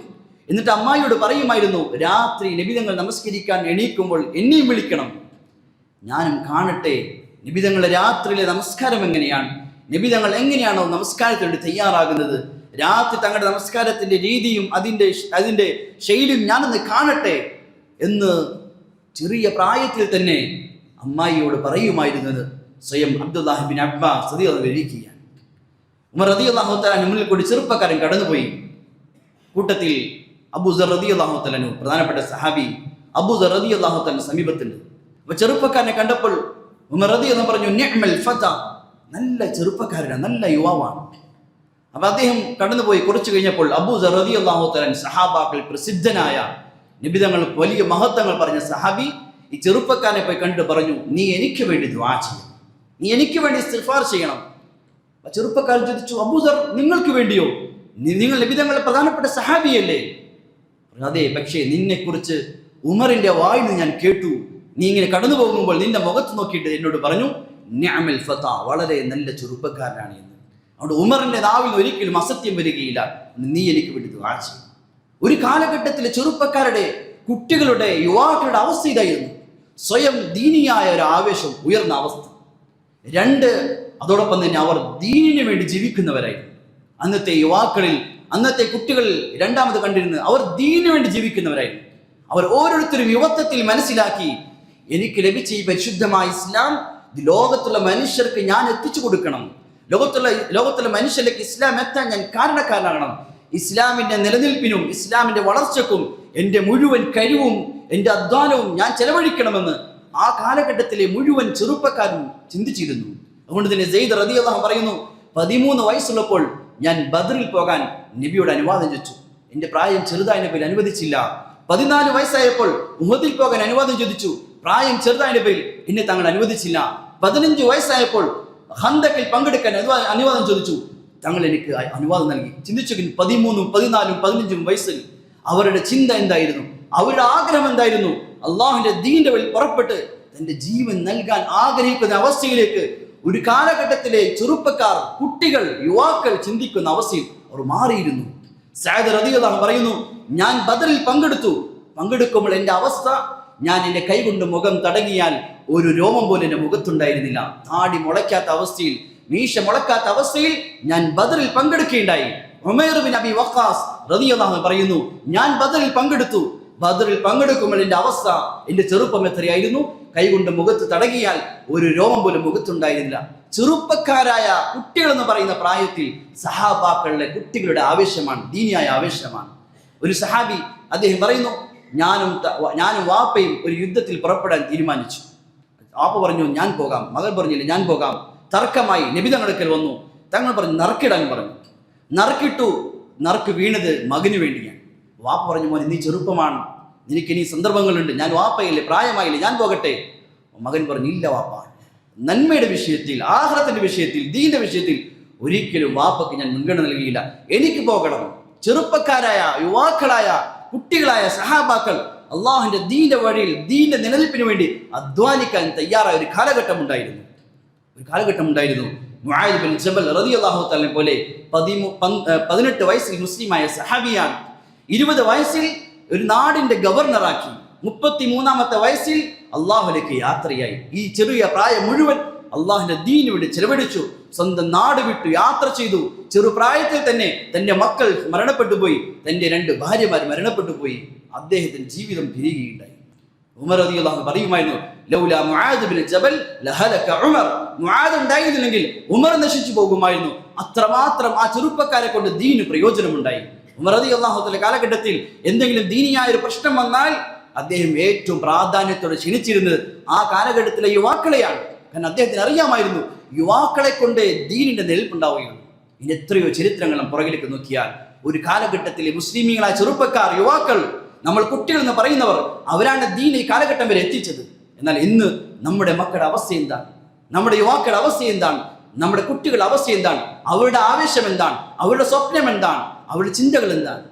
എന്നിട്ട് അമ്മായിയോട് പറയുമായിരുന്നു രാത്രി നിബിതങ്ങൾ നമസ്കരിക്കാൻ എണീക്കുമ്പോൾ എന്നെയും വിളിക്കണം. ഞാനും കാണട്ടെ നിബിതങ്ങളുടെ രാത്രിയിലെ നമസ്കാരം എങ്ങനെയാണ്? നിബിതങ്ങൾ എങ്ങനെയാണോ നമസ്കാരത്തിന് വേണ്ടി തയ്യാറാകുന്നത്? രാത്രി തങ്ങളുടെ നമസ്കാരത്തിന്റെ രീതിയും അതിന്റെ അതിന്റെ ശൈലിയും ഞാനൊന്ന് കാണട്ടെ എന്ന് ചെറിയ പ്രായത്തിൽ തന്നെ അമ്മായിയോട് പറയുമായിരുന്നത് സ്വയം അബ്ദുല്ലാഹിബിൻ അബ്ബാ സതി അത് വിവരിക്കുകയാണ് ഉമർ റതി അള്ളാഹുത്തലാൻ മുന്നിൽ കൂടി ചെറുപ്പക്കാരൻ കടന്നുപോയി. കൂട്ടത്തിൽ അബൂസർ റതി അള്ളാഹുത്തലനു പ്രധാനപ്പെട്ട സഹാബി അബൂസർ റതി അള്ളാഹുത്തലിന് സമീപത്തുണ്ട്. അപ്പൊ ചെറുപ്പക്കാരനെ കണ്ടപ്പോൾ ഉമർ റതി എന്ന് പറഞ്ഞു ഫത നല്ല ചെറുപ്പക്കാരനാണ് നല്ല യുവാവാണ്. അപ്പൊ അദ്ദേഹം കടന്നുപോയി. കുറച്ചു കഴിഞ്ഞപ്പോൾ അബൂസർ റതി അള്ളാഹുത്തലൻ സഹാബാക്കൾ പ്രസിദ്ധനായ നിബിതങ്ങൾ വലിയ മഹത്വങ്ങൾ പറഞ്ഞ സഹാബി ഈ ചെറുപ്പക്കാരനെ പോയി കണ്ടു പറഞ്ഞു നീ എനിക്ക് വേണ്ടി ദ്വാ ചെയ്യണം. നീ എനിക്ക് വേണ്ടി സിഫാർ ചെയ്യണം. ചെറുപ്പക്കാരൻ ചോദിച്ചു അബൂസർ നിങ്ങൾക്ക് വേണ്ടിയോ? നിങ്ങൾ ലഭിതങ്ങളുടെ പ്രധാനപ്പെട്ട സഹാബിയല്ലേ? അതെ പക്ഷേ നിന്നെക്കുറിച്ച് ഉമറിന്റെ വായിൽ നിന്ന് ഞാൻ കേട്ടു. നീ ഇങ്ങനെ കടന്നു പോകുമ്പോൾ നിന്റെ മുഖത്ത് നോക്കിയിട്ട് എന്നോട് പറഞ്ഞു "നിഅമൽ ഫത വളരെ നല്ല ചെറുപ്പക്കാരനാണ് എന്ന്. അതുകൊണ്ട് ഉമറിന്റെ നാവിൽ ഒരിക്കലും അസത്യം വരികയില്ല. നീ എനിക്ക് വേണ്ടി ദ്വാ ചെയ്യ്." ഒരു കാലഘട്ടത്തിൽ ചെറുപ്പക്കാരുടെ കുട്ടികളുടെ യുവാക്കളുടെ അവസ്ഥ ഇതായിരുന്നു. സ്വയം ദീനിയായ ഒരു ആവേശം ഉയർന്ന അവസ്ഥ. രണ്ട് അതോടൊപ്പം തന്നെ അവർ ദീനിന് വേണ്ടി ജീവിക്കുന്നവരായിരുന്നു. അന്നത്തെ യുവാക്കളിൽ അന്നത്തെ കുട്ടികളിൽ രണ്ടാമത് കണ്ടിരുന്നത് അവർ ദീനിന് വേണ്ടി ജീവിക്കുന്നവരായിരുന്നു. അവർ ഓരോരുത്തരും യുവത്വത്തിൽ മനസ്സിലാക്കി എനിക്ക് ലഭിച്ച ഈ പരിശുദ്ധമായ ഇസ്ലാം ലോകത്തുള്ള മനുഷ്യർക്ക് ഞാൻ എത്തിച്ചു കൊടുക്കണം. ലോകത്തുള്ള ലോകത്തുള്ള മനുഷ്യരിലേക്ക് ഇസ്ലാം എത്താൻ ഞാൻ കാരണക്കാരനാകണം. ഇസ്ലാമിന്റെ നിലനിൽപ്പിനും ഇസ്ലാമിന്റെ വളർച്ചക്കും എന്റെ മുഴുവൻ കഴിവും എന്റെ അധ്വാനവും ഞാൻ ചെലവഴിക്കണമെന്ന് ആ കാലഘട്ടത്തിലെ മുഴുവൻ ചെറുപ്പക്കാരും ചിന്തിച്ചിരുന്നു. അതുകൊണ്ട് തന്നെ സെയ്ദ് റതി അള്ളാഹു പറയുന്നു പതിമൂന്ന് വയസ്സുള്ളപ്പോൾ ഞാൻ ബദറിൽ പോകാൻ നബിയോട് അനുവാദം ചോദിച്ചു. എന്റെ പ്രായം ചെറുതായി നബിയിൽ അനുവദിച്ചില്ല. പതിനാല് വയസ്സായപ്പോൾ ഉഹദിൽ പോകാൻ അനുവാദം ചോദിച്ചു. പ്രായം ചെറുതായ നബിയിൽ എന്നെ തങ്ങൾ അനുവദിച്ചില്ല. പതിനഞ്ച് വയസ്സായപ്പോൾ ഹന്തക്കിൽ പങ്കെടുക്കാൻ അനുവാദം ചോദിച്ചു. തങ്ങൾ എനിക്ക് അനുവാദം നൽകി. ചിന്തിച്ചു പതിമൂന്നും പതിനാലും പതിനഞ്ചും വയസ്സിൽ അവരുടെ ചിന്ത എന്തായിരുന്നു? അവരുടെ ആഗ്രഹം എന്തായിരുന്നു? അള്ളാഹുവിന്റെ ദീന്റെ വഴി പുറപ്പെട്ട് തന്റെ ജീവൻ നൽകാൻ ആഗ്രഹിക്കുന്ന അവസ്ഥയിലേക്ക് ഒരു കാലഘട്ടത്തിലെ ചെറുപ്പക്കാർ കുട്ടികൾ യുവാക്കൾ ചിന്തിക്കുന്ന അവസ്ഥയിൽ അവർ മാറിയിരുന്നു. സാദർ റതിയതാണ് പറയുന്നു ഞാൻ ബദറിൽ പങ്കെടുത്തു. പങ്കെടുക്കുമ്പോൾ എന്റെ അവസ്ഥ ഞാൻ എന്റെ കൈകൊണ്ട് മുഖം തടങ്ങിയാൽ ഒരു രോമം പോലും എന്റെ മുഖത്തുണ്ടായിരുന്നില്ല. താടി മുളയ്ക്കാത്ത അവസ്ഥയിൽ മീശ മുളക്കാത്ത അവസ്ഥയിൽ ഞാൻ ബദറിൽ പങ്കെടുക്കുകയുണ്ടായി. ഉമേറുബിൻ ബിൻ അബി റളിയല്ലാഹു അൻഹു പറയുന്നു ഞാൻ ബദറിൽ പങ്കെടുത്തു. ബദറിൽ പങ്കെടുക്കുമ്പോൾ എന്റെ അവസ്ഥ എന്റെ ചെറുപ്പം എത്രയായിരുന്നു? കൈകൊണ്ട് മുഖത്ത് തടകിയാൽ ഒരു രോമം പോലും മുഖത്തുണ്ടായിരുന്നില്ല. ചെറുപ്പക്കാരായ കുട്ടികൾ എന്ന് പറയുന്ന പ്രായത്തിൽ സഹാബാക്കളുടെ കുട്ടികളുടെ ആവേശമാണ് ദീനിയായ ആവേശമാണ്. ഒരു സഹാബി അദ്ദേഹം പറയുന്നു ഞാനും ഞാനും വാപ്പയും ഒരു യുദ്ധത്തിൽ പുറപ്പെടാൻ തീരുമാനിച്ചു. വാപ്പ പറഞ്ഞു ഞാൻ പോകാം. മകൻ പറഞ്ഞില്ല ഞാൻ പോകാം. തർക്കമായി നബി തങ്ങളടുക്കൽ വന്നു. തങ്ങൾ പറഞ്ഞു നറുക്കിടാൻ പറഞ്ഞു. നറുക്കിട്ടു. നറുക്ക് വീണത് മകന് വേണ്ടിയാണ്. വാപ്പ പറഞ്ഞു മോനെ നീ ചെറുപ്പമാണ്. നിനക്ക് ഇനി സന്ദർഭങ്ങളുണ്ട്. ഞാൻ വാപ്പയില്ലേ പ്രായമായില്ലേ ഞാൻ പോകട്ടെ. മകൻ പറഞ്ഞു ഇല്ല വാപ്പ. നന്മയുടെ വിഷയത്തിൽ ആഹാരത്തിന്റെ വിഷയത്തിൽ ദീന്റെ വിഷയത്തിൽ ഒരിക്കലും വാപ്പയ്ക്ക് ഞാൻ മുൻഗണന നൽകിയില്ല. എനിക്ക് പോകണം. ചെറുപ്പക്കാരായ യുവാക്കളായ കുട്ടികളായ സഹാബാക്കൾ അള്ളാഹുവിന്റെ ദീന്റെ വഴിയിൽ ദീന്റെ നിലനിൽപ്പിന് വേണ്ടി അധ്വാനിക്കാൻ തയ്യാറായ ഒരു കാലഘട്ടം ഉണ്ടായിരുന്നു. ഒരു കാലഘട്ടം ഉണ്ടായിരുന്നു. മുആദ് ബിൻ ജബൽ റളിയല്ലാഹു തആല പോലെ പതിമു പതിനെട്ട് വയസ്സിൽ മുസ്ലിമായ സഹാബിയാണ് ഇരുപത് വയസ്സിൽ ഒരു നാടിന്റെ ഗവർണറാക്കി മുപ്പത്തി മൂന്നാമത്തെ വയസ്സിൽ അള്ളാഹുലേക്ക് യാത്രയായി. ഈ ചെറിയ പ്രായം മുഴുവൻ അള്ളാഹിന്റെ ദീനിവിടെ ചെലവഴിച്ചു. സ്വന്തം നാട് വിട്ടു യാത്ര ചെയ്തു. ചെറുപ്രായത്തിൽ തന്നെ തന്റെ മക്കൾ മരണപ്പെട്ടു പോയി തന്റെ രണ്ട് ഭാര്യമാർ മരണപ്പെട്ടു പോയി അദ്ദേഹത്തിന്റെ ജീവിതം പിരിയുകയുണ്ടായി ഉമർ പറയുമായിരുന്നു ലൗല ബിൻ ജബൽ ഉമർ. മുആദ് ഉണ്ടായിരുന്നില്ലെങ്കിൽ ഉമർ നശിച്ചു പോകുമായിരുന്നു. അത്രമാത്രം ആ ചെറുപ്പക്കാരെ കൊണ്ട് ദീന് പ്രയോജനമുണ്ടായി. ഉമർ റളിയല്ലാഹു തആല കാലഘട്ടത്തിൽ എന്തെങ്കിലും ദീനിയായ ഒരു പ്രശ്നം വന്നാൽ അദ്ദേഹം ഏറ്റവും പ്രാധാന്യത്തോടെ ക്ഷണിച്ചിരുന്നത് ആ കാലഘട്ടത്തിലെ യുവാക്കളെയാണ്. കാരണം അദ്ദേഹത്തിന് അറിയാമായിരുന്നു യുവാക്കളെ കൊണ്ട് ദീനിന്റെ നിലനിൽപ്പുണ്ടാവുകയുള്ളൂ ഇനി എത്രയോ ചരിത്രങ്ങളും പുറകിലേക്ക് നോക്കിയാൽ ഒരു കാലഘട്ടത്തിലെ മുസ്ലിമീങ്ങളായ ചെറുപ്പക്കാർ യുവാക്കൾ നമ്മൾ കുട്ടികൾ എന്ന് പറയുന്നവർ അവരാണ് ദീൻ ഈ കാലഘട്ടം വരെ എത്തിച്ചത്. എന്നാൽ ഇന്ന് നമ്മുടെ മക്കളുടെ അവസ്ഥ എന്താണ്? നമ്മുടെ യുവാക്കളുടെ അവസ്ഥ എന്താണ്? നമ്മുടെ കുട്ടികളുടെ അവസ്ഥ എന്താണ്? അവരുടെ ആവേശം എന്താണ്? അവരുടെ സ്വപ്നം എന്താണ്? അവരുടെ ചിന്തകൾ എന്താണ്?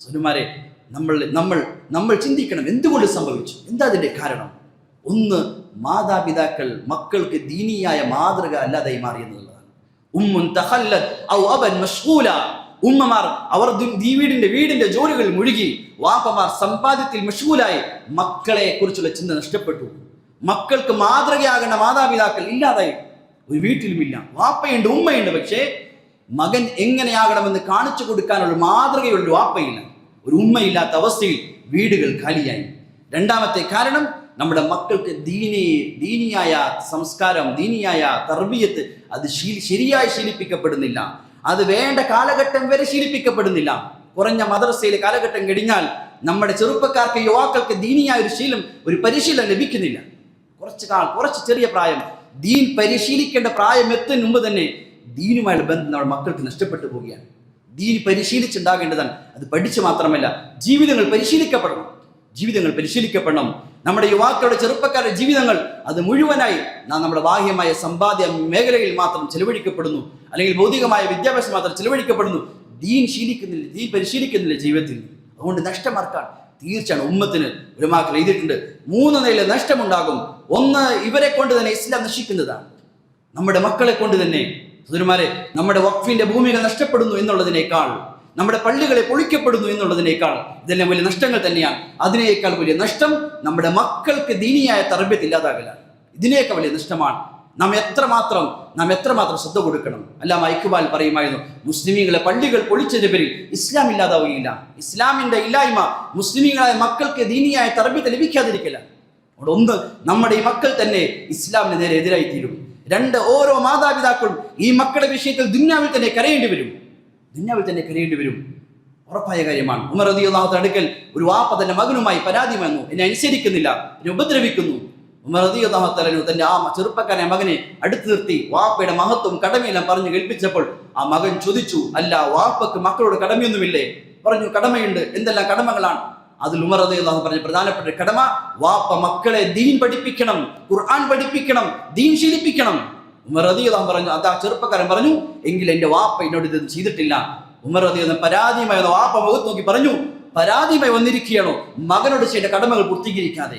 സുനുമാരെ നമ്മൾ നമ്മൾ നമ്മൾ ചിന്തിക്കണം എന്തുകൊണ്ട് സംഭവിച്ചു? എന്താ അതിന്റെ കാരണം? ഒന്ന് മാതാപിതാക്കൾ മക്കൾക്ക് ദീനിയായ മാതൃക അല്ലാതായി മാറിയെന്നുള്ളതാണ് ഉമ്മുൻ തഹല്ലത് ഔ അബൻ മഷ്ഗൂല. ഉമ്മമാർ അവർ വീടിന്റെ വീടിന്റെ ജോലികളിൽ മുഴുകി. വാപ്പമാർ സമ്പാദ്യത്തിൽ മഷൂലായി. മക്കളെ കുറിച്ചുള്ള ചിന്ത നഷ്ടപ്പെട്ടു. മക്കൾക്ക് മാതൃകയാകേണ്ട മാതാപിതാക്കൾ ഇല്ലാതായി. ഒരു വീട്ടിലുമില്ല. വാപ്പയുണ്ട് ഉമ്മയുണ്ട്. പക്ഷേ മകൻ എങ്ങനെയാകണമെന്ന് കാണിച്ചു കൊടുക്കാനുള്ള മാതൃകയുള്ള വാപ്പയില്ല. ഒരു ഉമ്മയില്ലാത്ത അവസ്ഥയിൽ വീടുകൾ കാലിയായി രണ്ടാമത്തെ കാരണം നമ്മുടെ മക്കൾക്ക് ദീനി ദീനിയായ സംസ്കാരം ദീനിയായ തർബീയത്ത് അത് ശീ- ശരിയായി ശീലിപ്പിക്കപ്പെടുന്നില്ല. അത് വേണ്ട കാലഘട്ടം വരെ ശീലിപ്പിക്കപ്പെടുന്നില്ല. കുറഞ്ഞ മദ്രസയിലെ കാലഘട്ടം കഴിഞ്ഞാൽ നമ്മുടെ ചെറുപ്പക്കാർക്ക് യുവാക്കൾക്ക് ദീനിയായ ഒരു ശീലം ഒരു പരിശീലനം ലഭിക്കുന്നില്ല. കുറച്ച് കാൽ കുറച്ച് ചെറിയ പ്രായം. ദീൻ പരിശീലിക്കേണ്ട പ്രായം എത്തുന്നതിന് മുമ്പ് തന്നെ ദീനുമായുള്ള ബന്ധം നമ്മുടെ മക്കൾക്ക് നഷ്ടപ്പെട്ടു പോവുകയാണ്. ദീൻ പരിശീലിച്ചുണ്ടാകേണ്ടതാണ്. അത് പഠിച്ചു മാത്രമല്ല ജീവിതങ്ങൾ പരിശീലിക്കപ്പെടണം. ജീവിതങ്ങൾ പരിശീലിക്കപ്പെടണം. നമ്മുടെ യുവാക്കളുടെ ചെറുപ്പക്കാരുടെ ജീവിതങ്ങൾ അത് മുഴുവനായി നാം നമ്മുടെ ബാഹ്യമായ സമ്പാദ്യ മേഖലയിൽ മാത്രം ചെലവഴിക്കപ്പെടുന്നു. അല്ലെങ്കിൽ ഭൗതികമായ വിദ്യാഭ്യാസം മാത്രം ചെലവഴിക്കപ്പെടുന്നു. ദീൻ ശീലിക്കുന്നില്ല ദീൻ പരിശീലിക്കുന്നില്ല ജീവിതത്തിൽ. അതുകൊണ്ട് നഷ്ടമാർക്കാണ് തീർച്ചയാണ് ഉമ്മത്തിന് ഒരു മാക്കൾ എഴുതിയിട്ടുണ്ട്. മൂന്ന് നില നഷ്ടമുണ്ടാകും. ഒന്ന് ഇവരെ കൊണ്ട് തന്നെ ഇസ്ലാം നശിക്കുന്നതാണ്. നമ്മുടെ മക്കളെ കൊണ്ട് തന്നെ. സുതരുമാരെ നമ്മുടെ വഖഫിന്റെ ഭൂമികൾ നഷ്ടപ്പെടുന്നു എന്നുള്ളതിനേക്കാൾ നമ്മുടെ പള്ളികളെ പൊളിക്കപ്പെടുന്നു എന്നുള്ളതിനേക്കാൾ ഇതെല്ലാം വലിയ നഷ്ടങ്ങൾ തന്നെയാണ്. അതിനേക്കാൾ വലിയ നഷ്ടം നമ്മുടെ മക്കൾക്ക് ദീനിയായ തർബ്യത്ത് ഇല്ലാതാകലാണ്. ഇതിനേക്കാൾ വലിയ നഷ്ടമാണ്. നാം എത്രമാത്രം നാം എത്രമാത്രം ശ്രദ്ധ കൊടുക്കണം? അല്ലാ മൈക്കുബാൽ പറയുമായിരുന്നു മുസ്ലിമീങ്ങളെ പള്ളികൾ പൊളിച്ചതിന് പേരിൽ ഇസ്ലാം ഇല്ലാതാവുകയില്ല. ഇസ്ലാമിന്റെ ഇല്ലായ്മ മുസ്ലിമീങ്ങളായ മക്കൾക്ക് ദീനിയായ തർബ്യത്ത് ലഭിക്കാതിരിക്കില്ല അവിടെ ഒന്ന് നമ്മുടെ ഈ മക്കൾ തന്നെ ഇസ്ലാമിന് നേരെ എതിരായി തീരും രണ്ട് ഓരോ മാതാപിതാക്കളും ഈ മക്കളുടെ വിഷയത്തിൽ ദുന്യാവിൽ തന്നെ കരയേണ്ടി വരും. ദുന്യാവിൽ തന്നെ കരയേണ്ടി വരും. ഉറപ്പായ കാര്യമാണ്. ഉമർ റതി അള്ളാഹുത്തെ അടുക്കൽ ഒരു വാപ്പ തന്റെ മകനുമായി പരാതി വന്നു. എന്നെ അനുസരിക്കുന്നില്ല. എന്നെ ഉപദ്രവിക്കുന്നു. ഉമർ റതി അള്ളാഹുത്തലനു തന്റെ ആ ചെറുപ്പക്കാരനെ മകനെ അടുത്തു നിർത്തി വാപ്പയുടെ മഹത്വം കടമയെല്ലാം പറഞ്ഞു കേൾപ്പിച്ചപ്പോൾ ആ മകൻ ചോദിച്ചു അല്ല വാപ്പക്ക് മക്കളോട് കടമയൊന്നുമില്ലേ? പറഞ്ഞു കടമയുണ്ട്. എന്തെല്ലാം കടമകളാണ്? അതിൽ ഉമർ റതി അള്ളാഹു പറഞ്ഞ പ്രധാനപ്പെട്ട കടമ വാപ്പ മക്കളെ ദീൻ പഠിപ്പിക്കണം ഖുർആൻ പഠിപ്പിക്കണം ദീൻ ശീലിപ്പിക്കണം. ഉമർ പറഞ്ഞു അത് ആ ചെറുപ്പക്കാരൻ പറഞ്ഞു എങ്കിൽ എന്റെ വാപ്പ എന്നോട് ഇത് ചെയ്തിട്ടില്ല. ഉമർ റതി എന്ന പരാതിയുമായി വാപ്പ മുഖത്ത് നോക്കി പറഞ്ഞു പരാതിയുമായി വന്നിരിക്കുകയാണോ? മകനോട് ചെയ്യേണ്ട കടമകൾ പൂർത്തീകരിക്കാതെ.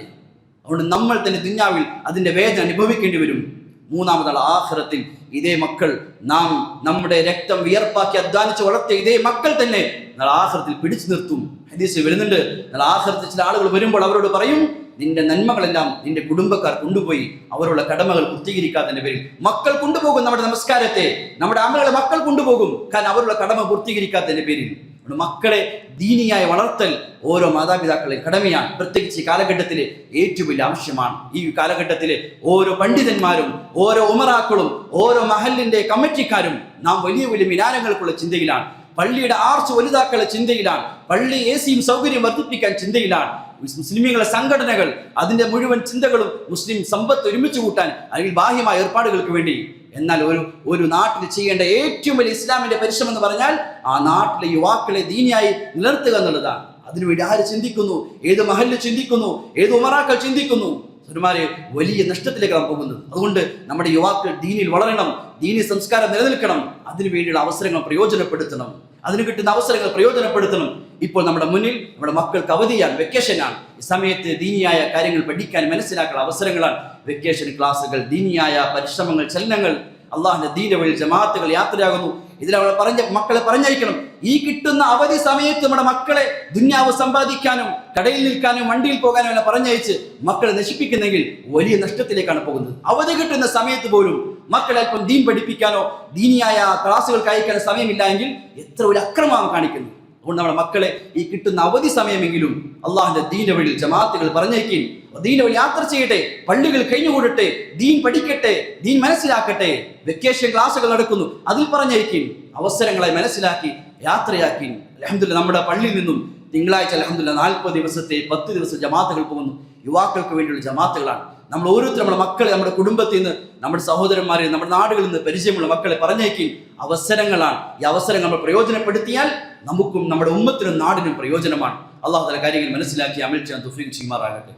അതുകൊണ്ട് നമ്മൾ തന്നെ ദുഞ്ഞാവിൽ അതിന്റെ വേദന അനുഭവിക്കേണ്ടി വരും. മൂന്നാമതാണ് ആഹ്റത്തിൽ ഇതേ മക്കൾ നാം നമ്മുടെ രക്തം വിയർപ്പാക്കി അധ്വാനിച്ച് വളർത്തിയ ഇതേ മക്കൾ തന്നെ നാളെ ആഹ്റത്തിൽ പിടിച്ചു നിർത്തും. ഹദീസ് വരുന്നുണ്ട് നാളെ ആഹ്റത്തിൽ ചില ആളുകൾ വരുമ്പോൾ അവരോട് പറയും നിന്റെ നന്മകളെല്ലാം നിന്റെ കുടുംബക്കാർ കൊണ്ടുപോയി അവരുടെ കടമകൾ പൂർത്തീകരിക്കാത്തതിന്റെ പേരിൽ മക്കൾ കൊണ്ടുപോകും നമ്മുടെ നമസ്കാരത്തെ. നമ്മുടെ അമ്മകളെ മക്കൾ കൊണ്ടുപോകും. കാരണം അവരുടെ കടമ പൂർത്തീകരിക്കാത്തതിന്റെ പേരിൽ. മക്കളെ ദീനിയായ വളർത്തൽ ഓരോ മാതാപിതാക്കളെ കടമയാണ്. പ്രത്യേകിച്ച് ഈ കാലഘട്ടത്തിലെ ഏറ്റവും വലിയ ആവശ്യമാണ്. ഈ കാലഘട്ടത്തിലെ ഓരോ പണ്ഡിതന്മാരും ഓരോ ഉമറാക്കളും ഓരോ മഹലിന്റെ കമ്മിറ്റിക്കാരും നാം വലിയ വലിയ മിനാരങ്ങൾക്കുള്ള ചിന്തയിലാണ്. പള്ളിയുടെ ആർച്ച് വലുതാക്കളുടെ ചിന്തയിലാണ്. പള്ളി എ സിയും സൗകര്യം വർദ്ധിപ്പിക്കാൻ ചിന്തയിലാണ്. മുസ്ലിമീങ്ങളെ സംഘടനകൾ അതിന്റെ മുഴുവൻ ചിന്തകളും മുസ്ലിം സമ്പത്ത് ഒരുമിച്ച് കൂട്ടാൻ അല്ലെങ്കിൽ ബാഹ്യമായ ഏർപ്പാടുകൾക്ക് വേണ്ടി. എന്നാൽ ഒരു ഒരു നാട്ടിൽ ചെയ്യേണ്ട ഏറ്റവും വലിയ ഇസ്ലാമിന്റെ പരിശ്രമം എന്ന് പറഞ്ഞാൽ ആ നാട്ടിലെ യുവാക്കളെ ദീനിയായി നിലർത്തുക എന്നുള്ളതാണ്. അതിനുവേണ്ടി ആര് ചിന്തിക്കുന്നു? ഏത് മഹല്ല് ചിന്തിക്കുന്നു? ഏത് ഉമറാക്കൾ ചിന്തിക്കുന്നു? സുരമാരെ വലിയ നഷ്ടത്തിലേക്ക് നാം പോകുന്നത്. അതുകൊണ്ട് നമ്മുടെ യുവാക്കൾ ദീനിൽ വളരണം ദീനി സംസ്കാരം നിലനിൽക്കണം. അതിനു വേണ്ടിയുള്ള അവസരങ്ങൾ പ്രയോജനപ്പെടുത്തണം. അതിന് കിട്ടുന്ന അവസരങ്ങൾ പ്രയോജനപ്പെടുത്തണം. ഇപ്പോൾ നമ്മുടെ മുന്നിൽ നമ്മുടെ മക്കൾക്ക് അവധിയാണ് വെക്കേഷനാണ് ഈ സമയത്ത് ദീനിയായ കാര്യങ്ങൾ പഠിക്കാൻ മനസ്സിലാക്കാൻ അവസരങ്ങളാണ്. വെക്കേഷൻ ക്ലാസ്സുകൾ ദീനിയായ പരിശ്രമങ്ങൾ ചലനങ്ങൾ. അള്ളാഹിന്റെ ദീന വഴി ജമാഅത്തുകൾ യാത്രയാകുന്നു. ഇതിൽ അവളെ പറഞ്ഞ മക്കളെ പറഞ്ഞയക്കണം. ഈ കിട്ടുന്ന അവധി സമയത്ത് നമ്മുടെ മക്കളെ ദുന്യാവ് സമ്പാദിക്കാനും കടയിൽ നിൽക്കാനും വണ്ടിയിൽ പോകാനും എല്ലാം പറഞ്ഞയച്ച് മക്കളെ നശിപ്പിക്കുന്നെങ്കിൽ വലിയ നഷ്ടത്തിലേക്കാണ് പോകുന്നത്. അവധി കിട്ടുന്ന സമയത്ത് പോലും മക്കളെ അല്പം ദീൻ പഠിപ്പിക്കാനോ ദീനിയായ ക്ലാസ്സുകൾക്ക് അയക്കാൻ സമയമില്ല എങ്കിൽ എത്ര ഒരു അക്രമമാണ് കാണിക്കുന്നത് അതുകൊണ്ട് നമ്മുടെ മക്കളെ ഈ കിട്ടുന്ന അവധി സമയമെങ്കിലും അള്ളാഹിന്റെ ദീന്റെ വഴി ജമാഅത്തുകൾ പറഞ്ഞേക്കും ദീന്റെ വഴി യാത്ര ചെയ്യട്ടെ പള്ളികൾ കഴിഞ്ഞുകൂടട്ടെ ദീൻ പഠിക്കട്ടെ ദീൻ മനസ്സിലാക്കട്ടെ വെക്കേഷൻ ക്ലാസ്സുകൾ നടക്കുന്നു അതിൽ പറഞ്ഞേക്കും അവസരങ്ങളെ മനസ്സിലാക്കി യാത്രയാക്കി അലഹമില്ല നമ്മുടെ പള്ളിയിൽ നിന്നും തിങ്കളാഴ്ച അലഹമില്ല നാൽപ്പത് ദിവസത്തെ പത്ത് ദിവസം ജമാഅത്തുകൾ പോകുന്നു യുവാക്കൾക്ക് വേണ്ടിയുള്ള ജമാഅത്തുകളാണ്. നമ്മൾ ഓരോരുത്തരും നമ്മുടെ മക്കളെ നമ്മുടെ കുടുംബത്തിൽ നിന്ന് നമ്മുടെ സഹോദരന്മാരെ നമ്മുടെ നാടുകളിൽ നിന്ന് പരിചയമുള്ള മക്കളെ പറഞ്ഞേക്കും അവസരങ്ങളാണ്. ഈ അവസരം നമ്മൾ പ്രയോജനപ്പെടുത്തിയാൽ നമുക്കും നമ്മുടെ ഉമ്മത്തിനും നാടിനും പ്രയോജനമാണ്. അള്ളാഹു തല കാര്യങ്ങൾ മനസ്സിലാക്കി അമിത് ചെയ്യാൻ തുഫീൻ ചെയ്യുമാറാകട്ടെ.